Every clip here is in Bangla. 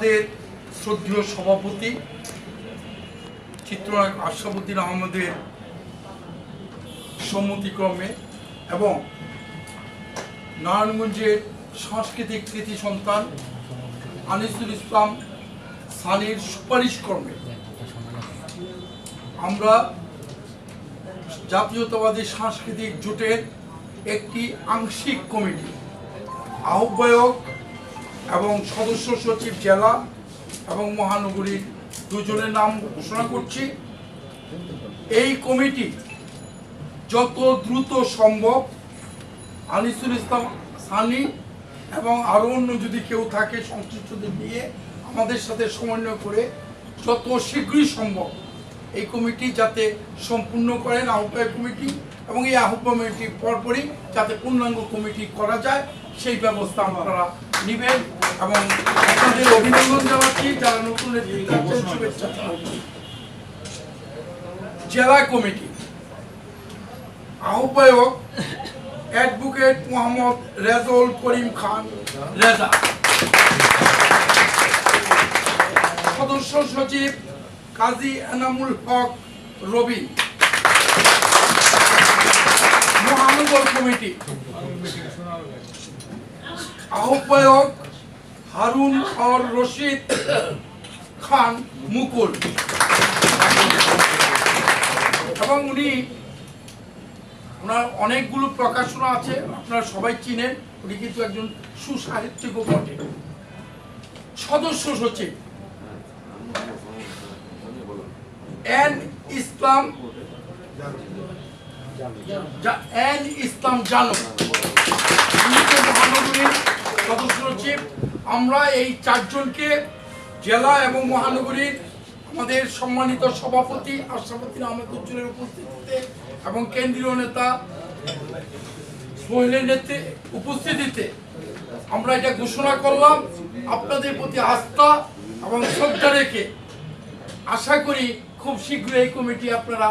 আমাদের শ্রদ্ধেয় সভাপতি, চিত্রনায়ক আশরাফুদ্দিন আহমদের সম্মতিক্রমে এবং নারায়ণগঞ্জের সাংস্কৃতিক কৃতি সন্তান আনিসুল ইসলাম সানির সুপারিশ কর্মে আমরা জাতীয়তাবাদী সাংস্কৃতিক জোটের একটি আংশিক কমিটি, আহ্বায়ক এবং সদস্য সচিব জেলা এবং মহানগরীর দুজনের নাম ঘোষণা করছি। এই কমিটি যত দ্রুত সম্ভব আনিসুল ইসলাম সানি এবং আরও অন্য যদি কেউ থাকে সংশ্লিষ্টদের নিয়ে আমাদের সাথে সমন্বয় করে যত শীঘ্রই সম্ভব এই কমিটি যাতে সম্পূর্ণ করেন আহ্বায়ক কমিটি এবং এই আহ্বায়ক কমিটি পরপরই যাতে পূর্ণাঙ্গ কমিটি করা যায়, সেই ব্যবস্থা আপনারা নেবেন। এবং আপনাদের অভিনন্দন জানাচ্ছি, যারা নতুন জেলা কমিটি, আহ্বায়ক, অ্যাডভোকেট মোহাম্মদ রেজল করিম খান রেজা। সদস্য সচিব কাজী এনামুল হক রবি। মহানগর কমিটি, আহ্বায়ক হারুন আর রশিদ খান মুকুল। এবং উনি, ওনার অনেকগুলো প্রকাশনা আছে, আপনারা সবাই চিনেন, উনি কিন্তু একজন সুসাহিত্যিকও বটে। সদস্য সচিব। এন ইসলাম এন ইসলাম জানো। আমরা এই চারজনকে জেলা এবং মহানগরীর আমাদের সম্মানিত সভাপতি আশরাফুদ্দিন আহমেদ উজ্জ্বলের উপস্থিতিতে এবং কেন্দ্রীয় নেতা সোহেলের নেতৃত্বে উপস্থিতিতে আমরা এটা ঘোষণা করলাম। আপনাদের প্রতি আস্থা এবং শ্রদ্ধা রেখে আশা করি খুব শীঘ্রই এই কমিটি আপনারা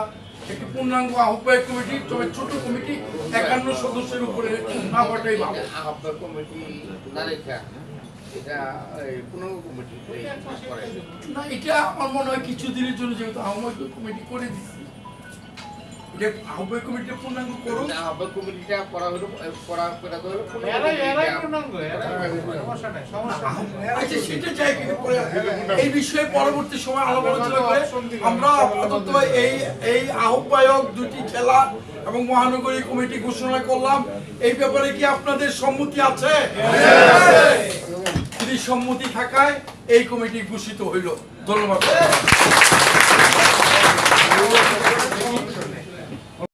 একটি পূর্ণাঙ্গ আহ্বায়ক কমিটি তবে ছোট কমিটি একান্ন সদস্যের উপরে না হওয়াটাই ভালো। এটা এই, কমিটি না এটা আমার মনে হয় কিছু জন্য যেহেতু আহ্বায়ক কমিটি করে দিচ্ছি এটা আহ্বায়ক কমিটি পূর্ণাঙ্গ করুন না, কমিটিটা করা হলো করা করা হলো পূর্ণাঙ্গ এরাই এরাই কমিটিটা। পূর্ণাঙ্গ এরাই সমস্যা নাই সমস্যা নাই। আচ্ছা সেটা চাই কিন্তু এই বিষয়ে পরবর্তী সময় আলাপ আলোচনা করে আমরা আপাতত এই এই আহ্বায়ক দুটি খেলা এবং মহানগরী কমিটি ঘোষণা করলাম। এই ব্যাপারে কি আপনাদের সম্মতি আছে। সমিতির সম্মতি থাকায় এই কমিটি ঘোষিত হইল। ধন্যবাদ।